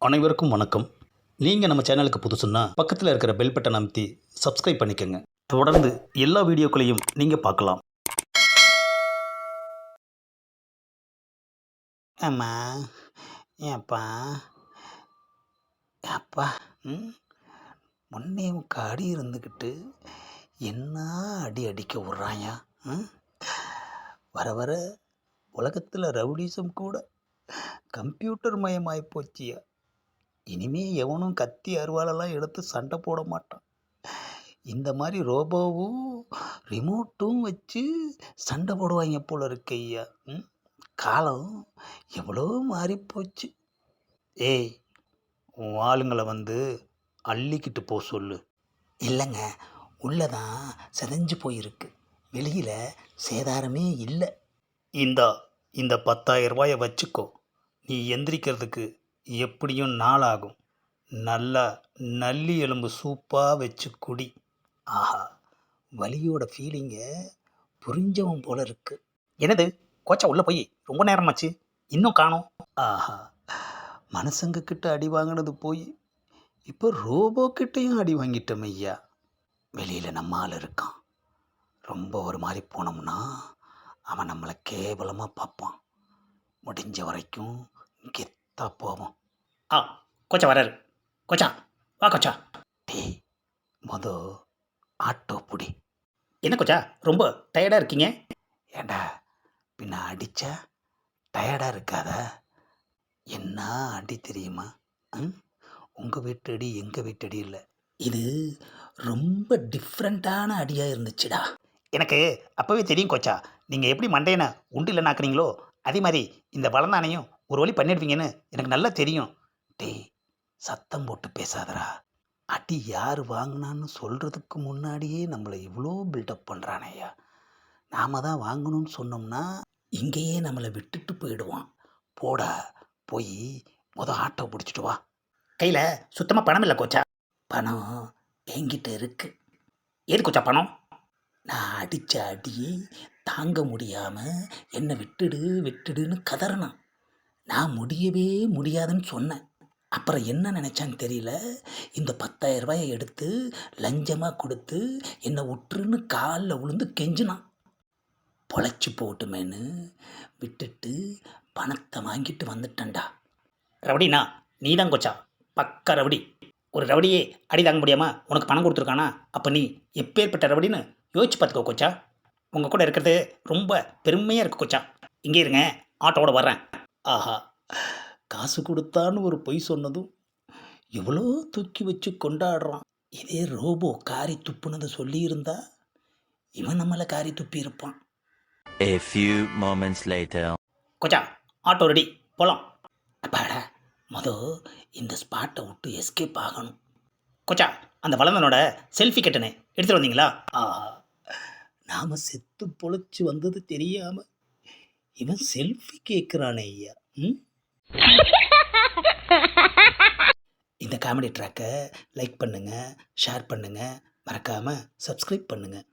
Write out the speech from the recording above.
அனைவருக்கும் வணக்கம். நீங்கள் நம்ம சேனலுக்கு புதுசுன்னா பக்கத்தில் இருக்கிற பெல் பட்டன் அமைத்தி சப்ஸ்கிரைப் பண்ணிக்கோங்க. தொடர்ந்து எல்லா வீடியோக்களையும் நீங்கள் பார்க்கலாம். அம்மா ஏப்பா? அப்பா ம்? முன்னே அடி இருந்துக்கிட்டு என்ன அடி அடிக்க விட்றாயா? ம்? வர வர உலகத்தில் ரவுடிசம் கூட கம்ப்யூட்டர் மயமாகி போச்சியா? இனிமே எவனும் கத்தி அருவாளெல்லாம் எடுத்து சண்டை போட மாட்டான். இந்த மாதிரி ரோபோவும் ரிமோட்டும் வச்சு சண்டை போடுவாங்க போல இருக்கு ஐயா. ம்? காலம் எவ்வளோ மாறி போச்சு ஏய் உன் ஆளுங்களை வந்து அள்ளிக்கிட்டு போ சொல்லு. இல்லைங்க உள்ளே தான் செதஞ்சு போயிருக்கு. வெளியில் சேதாரமே இல்லை. இந்தா இந்த பத்தாயிரம் ரூபாயை வச்சுக்கோ. நீ எந்திரிக்கிறதுக்கு எப்படியும் நாளாகும். நல்லா நல்லி எலும்பு சூப்பாக வச்சு குடி. ஆஹா வலியோட ஃபீலிங்கை புரிஞ்சவன் போல இருக்கு. என்னது? கோச்சா உள்ளே போய். ரொம்ப நேரமாச்சு. இன்னும் காணோம். ஆஹா மனுஷங்கக்கிட்ட அடி வாங்கினது போய். இப்போ ரோபோ கிட்டேயும் அடி வாங்கிட்டோம் ஐயா. வெளியில் நம்ம ஆள் இருக்கான். ரொம்ப ஒரு மாதிரி போனோம்னா அவன் நம்மளை கேவலமாக பார்ப்பான். முடிஞ்ச வரைக்கும் கெத்தா போவோம் ஆ கொச்சா வராரு. கொச்சா வா கொச்சா. டேய் மொத ஆட்டோ புடி. என்ன கொச்சா ரொம்ப டயர்டாக இருக்கீங்க? ஏண்டா பின்ன அடிச்சா டயர்டாக இருக்காதா? என்ன அடி தெரியுமா? ம்? உங்கள் வீட்டு அடி எங்கள் வீட்டு அடி இல்லை. இது ரொம்ப டிஃப்ரெண்ட்டான அடியாக இருந்துச்சுடா. எனக்கு அப்போவே தெரியும் கோச்சா. நீங்கள் எப்படி மண்டையனை உண்டு இல்லைனாக்குறீங்களோ அதே மாதிரி இந்த வளர்ந்தானையும் ஒரு வழி பண்ணிடுவீங்கன்னு எனக்கு நல்லா தெரியும். டேய் சத்தம் போட்டு பேசாதடா. அடி யார் வாங்கினான்னு சொல்கிறதுக்கு முன்னாடியே நம்மளை இவ்வளோ பில்டப் பண்ணுறானேயா நாம தான் வாங்கணும்னு சொன்னோம்னா இங்கேயே நம்மளை விட்டுட்டு போயிடுவான். போடா போய் முத ஆட்டோ பிடிச்சிட்டு வா. கையில் சுத்தமாக பணம் இல்லை கோச்சா. பணம் என்கிட்ட இருக்கு. ஏது கோச்சா பணம்? நான் அடித்த அடி தாங்க முடியாமல் என்னை விட்டுடு விட்டுடுன்னு கதறினான் நான் முடியவே முடியாதுன்னு சொன்னேன். அப்புறம் என்ன நினச்சான்னு தெரியல. இந்த பத்தாயிரம் ரூபாயை எடுத்து லஞ்சமாக கொடுத்து என்னை விட்டுருன்னு காலில் விழுந்து கெஞ்சினான். பொழைச்சி போட்டுமேன்னு விட்டுட்டு பணத்தை வாங்கிட்டு வந்துட்டேன்டா. ரவுடிண்ணா நீ தான் கொச்சா. பக்கா ரவுடி. ஒரு ரவுடியே அடி தாங்க முடியாமல் உனக்கு பணம் கொடுத்துருக்கானா? அப்போ நீ எப்பேற்பட்ட ரவுடின்னு யோசிச்சு பார்த்துக்கோ கொச்சா. உங்கள் கூட இருக்கிறது ரொம்ப பெருமையாக இருக்கு கொச்சா. இங்கே இருங்க ஆட்டோவோட வர்றேன். ஆஹா. காசு கொடுத்தான்னு ஒரு பொய் சொன்னதும் எவ்வளோ தூக்கி வச்சு கொண்டாடுறான். இதே ரோபோ காரி துப்புனதை சொல்லியிருந்தா இவன் நம்மளை காரி துப்பி இருப்பான் A few moments later. கொச்சா ஆட்டோ ரெடி போகலாம் அப்பாடா மொத இந்த ஸ்பாட்டை விட்டு எஸ்கேப் ஆகணும். கொச்சா அந்த வளர்ந்தனோட செல்ஃபி கட்டனே எடுத்துட்டு வந்தீங்களா? ஆஹா. நாம் செத்து பொழைச்சி வந்தது தெரியாம இவன் செல்ஃபி கேட்குறானே ஐயா. ம்? இந்த காமெடி ட்ராக்கை லைக் பண்ணுங்கள் ஷேர் பண்ணுங்கள் மறக்காமல் சப்ஸ்கிரைப் பண்ணுங்கள்